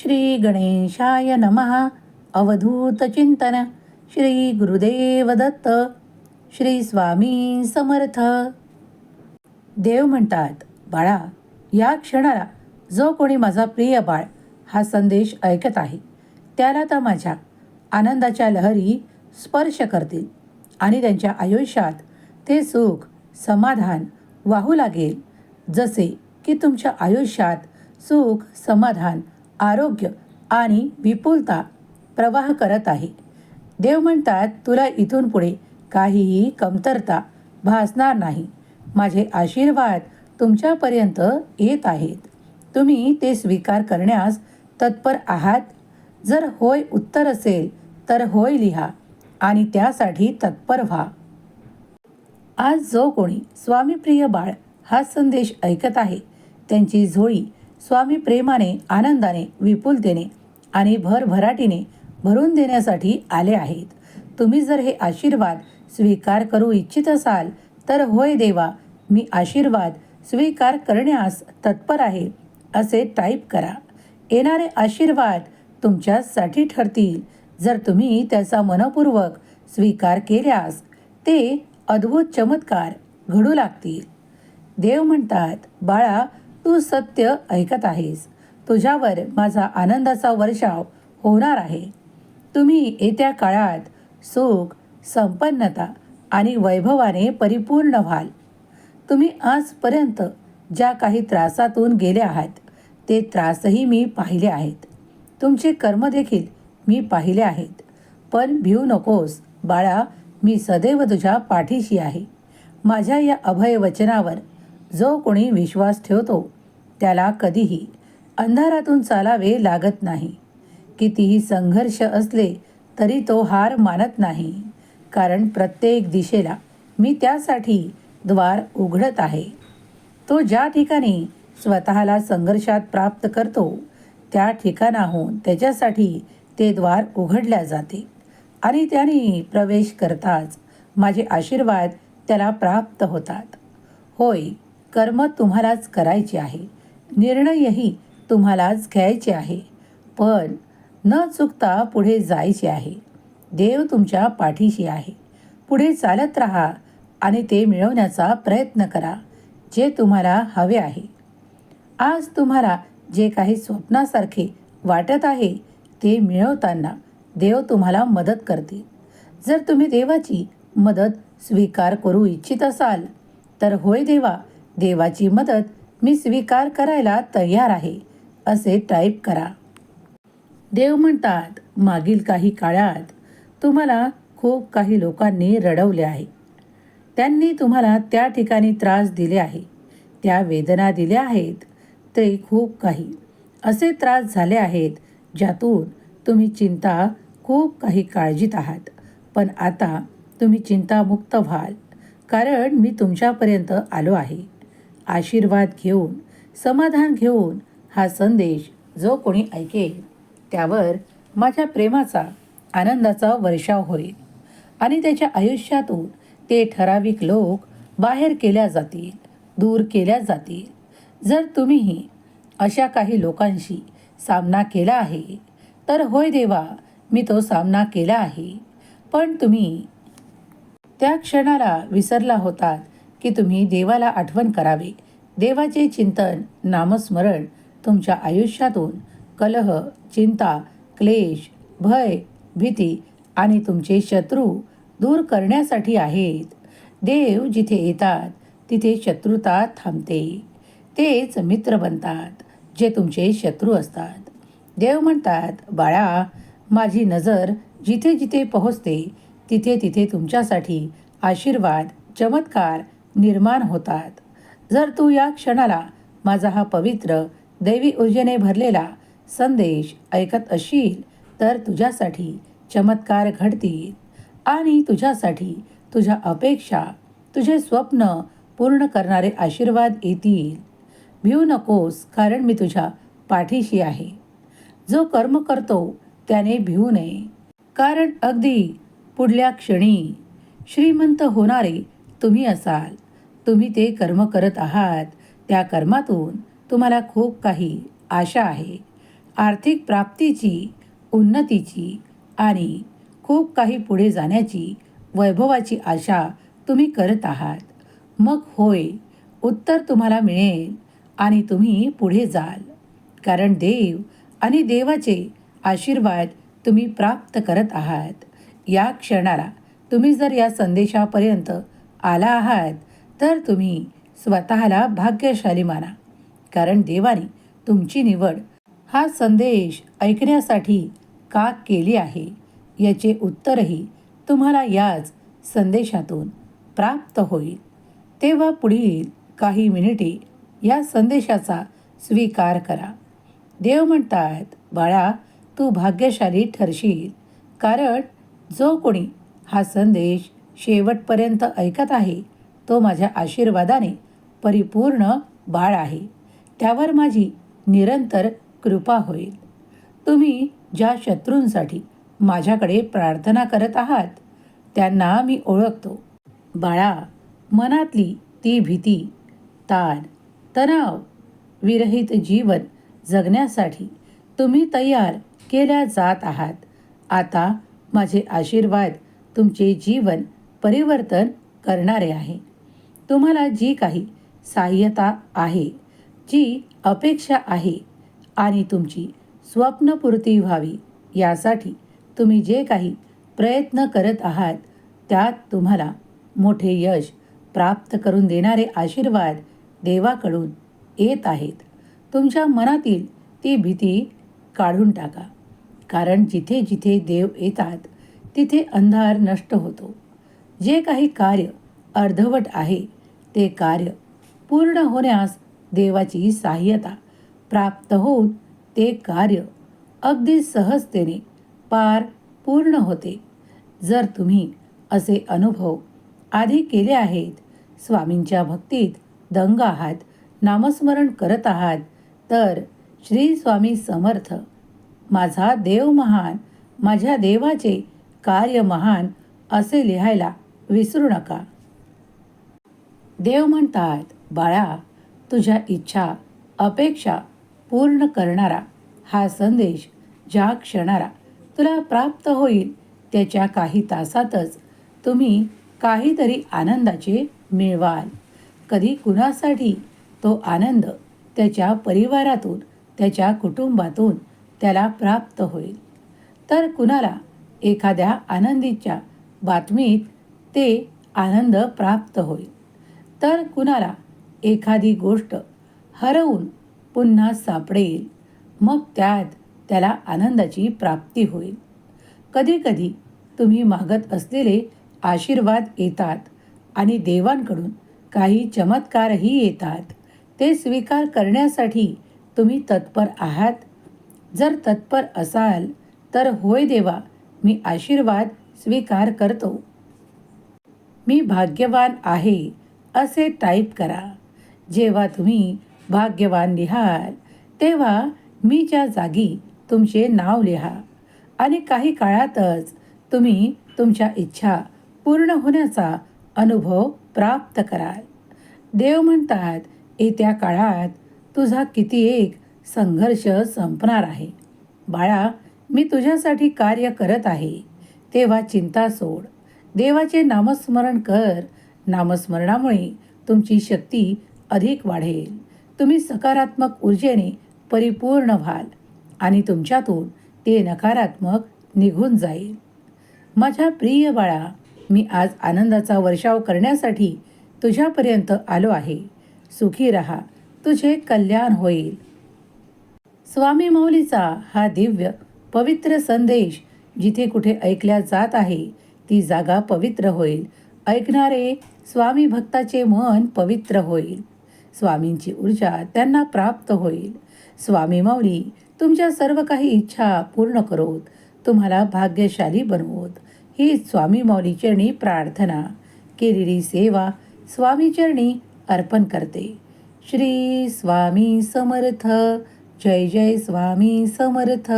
श्री गणेशाय नमः. अवधूत चिंतन. श्री गुरुदेव दत्त. श्री स्वामी समर्थ. देव म्हणतात बाळा या क्षणाला जो कोणी माझा प्रिय बाळ हा संदेश ऐकत आहे त्याला तर माझ्या आनंदाच्या लहरी स्पर्श करतील आणि त्यांच्या आयुष्यात ते सुख समाधान वाहू लागेल जसे की तुमच्या आयुष्यात सुख समाधान आरोग्य आणि विपुलता प्रवाह करत आहे. देव म्हणतात तुला इथून पुढे काहीही कमतरता भासणार नाही. माझे आशीर्वाद तुमच्यापर्यंत येत आहेत. तुम्ही ते स्वीकार करण्यास तत्पर आहात. जर होय उत्तर असेल तर होय लिहा आणि त्यासाठी तत्पर व्हा. आज जो कोणी स्वामीप्रिय बाळ हा संदेश ऐकत आहे त्यांची झोळी स्वामी प्रेमाने आनंदाने विपुलतेने आणि भरभराटीने भरून देण्यासाठी आले आहेत. तुम्ही जर हे आशीर्वाद स्वीकार करू इच्छित असाल तर होय देवा मी आशीर्वाद स्वीकार करण्यास तत्पर आहे असे टाईप करा. येणारे आशीर्वाद तुमच्यासाठी ठरतील. जर तुम्ही त्याचा मनपूर्वक स्वीकार केल्यास ते अद्भुत चमत्कार घडू लागतील. देव म्हणतात बाळा तू सत्य ऐकत आहेस. तुझ्यावर माझा आनंदाचा वर्षाव होणार आहे. तुम्ही येत्या काळात सुख संपन्नता आणि वैभवाने परिपूर्ण व्हाल. तुम्ही आजपर्यंत ज्या काही त्रासातून गेले आहात ते त्रासही मी पाहिले आहेत. तुमचे कर्मदेखील मी पाहिले आहेत. पण भिऊ नकोस बाळा मी सदैव तुझ्या पाठीशी आहे. माझ्या या अभय वचनावर जो कोणी विश्वास ठेवतो त्याला कधीही अंधारातून चालावे लागत नाही. कितीही संघर्ष असले तरी तो हार मानत नाही. कारण प्रत्येक दिशेला मी त्यासाठी द्वार उघडत आहे. तो ज्या ठिकाणी स्वतःला संघर्षात प्राप्त करतो त्या ठिकाणाहून त्याच्यासाठी ते द्वार उघडल्या जाते आणि त्याने प्रवेश करताच माझे आशीर्वाद त्याला प्राप्त होतात. होय कर्म तुम्हालाच करायचे आहे. निर्णयही तुम्हालाच घ्यायचे आहे. पण न चुकता पुढे जायचे आहे. देव तुमच्या पाठीशी आहे. पुढे चालत राहा आणि ते मिळवण्याचा प्रयत्न करा जे तुम्हाला हवे आहे. आज तुम्हाला जे काही स्वप्नासारखे वाटत आहे ते मिळवताना देव तुम्हाला मदत करते जर तुम्ही देवाची मदत स्वीकार करू इच्छित असाल तर होय देवा देवाची मदत मी स्वीकार करायला तयार आहे असे टाईप करा. देव म्हणतात मागील काही काळात तुम्हाला खूप काही लोकांनी रडवले आहे. त्यांनी तुम्हाला त्या ठिकाणी त्रास दिले आहे. त्या वेदना दिल्या आहेत. ते खूप काही. असे त्रास झाले आहेत ज्यातून तुम्ही चिंता खूप काही काळजीत आहात. पण आता तुम्ही चिंतामुक्त व्हाल कारण मी तुमच्यापर्यंत आलो आहे. आशीर्वाद घेऊन समाधान घेऊन हा संदेश जो कोणी ऐकेल त्यावर माझ्या प्रेमाचा आनंदाचा वर्षाव होईल. आणि त्याच्या आयुष्यातून ते ठराविक लोक बाहेर केल्या जातील दूर केल्या जातील. जर तुम्हीही अशा काही लोकांशी सामना केला आहे तर होय देवा मी तो सामना केला आहे. पण तुम्ही त्या क्षणाला विसरला होतात की तुम्ही देवाला आठवण करावे. देवाचे चिंतन नामस्मरण तुमच्या आयुष्यातून कलह चिंता क्लेश भय भीती आणि तुमचे शत्रू दूर करण्यासाठी आहेत. देव जिथे येतात तिथे शत्रुता थांबते. तेच मित्र बनतात जे तुमचे शत्रू असतात. देव म्हणतात बाळा माझी नजर जिथे जिथे पोहोचते तिथे तिथे तुमच्यासाठी आशीर्वाद चमत्कार निर्माण होतात जर तू या क्षणाला माझा हा पवित्र दैवी ऊर्जेने भरलेला संदेश ऐकत असशील तर तुझ्यासाठी चमत्कार घडतील आणि तुझ्यासाठी तुझ्या अपेक्षा तुझे स्वप्न पूर्ण करणारे आशीर्वाद येतील. भिवू नकोस कारण मी तुझ्या पाठीशी आहे. जो कर्म करतो त्याने भिवू नये. कारण अगदी पुढल्या क्षणी श्रीमंत होणारे तुम्ही असाल तुम्ही ते कर्म करत आहात त्या कर्मातून तुम्हाला खूप काही आशा आहे. आर्थिक प्राप्तीची उन्नतीची आणि खूप काही पुढे जाण्याची वैभवाची आशा तुम्ही करत आहात. मग होय उत्तर तुम्हाला मिळेल आणि तुम्ही पुढे जाल. कारण देव आणि देवाचे आशीर्वाद तुम्ही प्राप्त करत आहात. या क्षणाला तुम्ही जर या संदेशापर्यंत आला आहात तर तुम्ही स्वतःला भाग्यशाली माना. कारण देवाने तुमची निवड हा संदेश ऐकण्यासाठी का केली आहे? याचे उत्तरही तुम्हाला याच संदेशातून प्राप्त होईल. तेव्हा पुढील काही मिनिटे या संदेशाचा स्वीकार करा. देव म्हणतात बाळा तू भाग्यशाली ठरशील. कारण जो कोणी हा संदेश शेवटपर्यंत ऐकत आहे. तो माझ्या आशीर्वादाने परिपूर्ण बाळ आहे. त्यावर माझी निरंतर कृपा होईल. तुम्ही ज्या शत्रूंसाठी माझ्याकडे प्रार्थना करत आहात त्यांना मी ओळखतो. बाळा मनातली ती भीती ताण तणाव विरहित जीवन जगण्यासाठी तुम्ही तयार केल्या जात आहात. आता माझे आशीर्वाद तुमचे जीवन परिवर्तन करणारे आहे. तुम्हाला जी काही सहाय्यता आहे जी अपेक्षा आहे आणि तुमची स्वप्नपूर्ती व्हावी यासाठी तुम्ही जे काही प्रयत्न करत आहात त्यात तुम्हाला मोठे यश प्राप्त करून देणारे आशीर्वाद देवाकडून येत आहेत. तुमच्या मनातील ती भीती काढून टाका. कारण जिथे जिथे देव येतात तिथे अंधार नष्ट होतो. जे काही कार्य अर्धवट आहे ते कार्य पूर्ण होण्यास देवाची सहाय्यता प्राप्त होऊन ते कार्य अगदी सहजतेने पार पूर्ण होते. जर तुम्ही असे अनुभव आधी केले आहेत स्वामींच्या भक्तीत दंग आहात नामस्मरण करत आहात तर श्री स्वामी समर्थ माझा देव महान माझ्या देवाचे कार्य महान असे लिहायला विसरू नका. देव म्हणतात बाळा तुझ्या इच्छा अपेक्षा पूर्ण करणारा हा संदेश ज्या क्षणाला तुला प्राप्त होईल त्याच्या काही तासातच तुम्ही काहीतरी आनंदाचे मिळवाल. कधी कुणासाठी तो आनंद त्याच्या परिवारातून त्याच्या कुटुंबातून त्याला प्राप्त होईल. तर कुणाला एखाद्या आनंदीच्या बातमीत ते आनंद प्राप्त होईल. तर कुणाला एखादी गोष्ट हरवून पुन्हा सापडेल मग त्यात त्याला आनंदाची प्राप्ती होईल. कधीकधी तुम्ही मागत असलेले आशीर्वाद येतात आणि देवांकडून काही चमत्कारही येतात. ते स्वीकार करण्यासाठी तुम्ही तत्पर आहात. जर तत्पर असाल तर होय देवा मी आशीर्वाद स्वीकार करतो. मी भाग्यवान आहे असे टाईप करा. जेव्हा तुम्ही भाग्यवान लिहाल तेव्हा मी ज्या जागी तुमचे नाव लिहा. आणि काही काळातच तुम्ही तुमच्या इच्छा पूर्ण होण्याचा अनुभव प्राप्त कराल. देव म्हणतात येत्या काळात तुझा किती एक संघर्ष संपणार आहे. बाळा मी तुझ्यासाठी कार्य करत आहे. तेव्हा चिंता सोड. देवाचे नामस्मरण कर. नामस्मरणामुळे तुमची शक्ती अधिक वाढेल. तुम्ही सकारात्मक ऊर्जेने परिपूर्ण व्हाल आणि तुमच्यातून ते नकारात्मक निघून जाईल. माझ्या प्रिय बाळा मी आज आनंदाचा वर्षाव करण्यासाठी तुझ्यापर्यंत आलो आहे. सुखी रहा. तुझे कल्याण होईल. स्वामी मौलीचा हा दिव्य पवित्र संदेश जिथे कुठे ऐकल्या जात आहे ती जागा पवित्र होईल. ऐकणारे स्वामी भक्ताचे मन पवित्र होईल. स्वामींची ऊर्जा त्यांना प्राप्त होईल. स्वामी माऊली तुमच्या सर्व काही इच्छा पूर्ण करोत. तुम्हाला भाग्यशाली बनवोत. ही स्वामी मौलीचरणी प्रार्थना. केलेली सेवा स्वामीचरणी अर्पण करते. श्री स्वामी समर्थ. जय जय स्वामी समर्थ.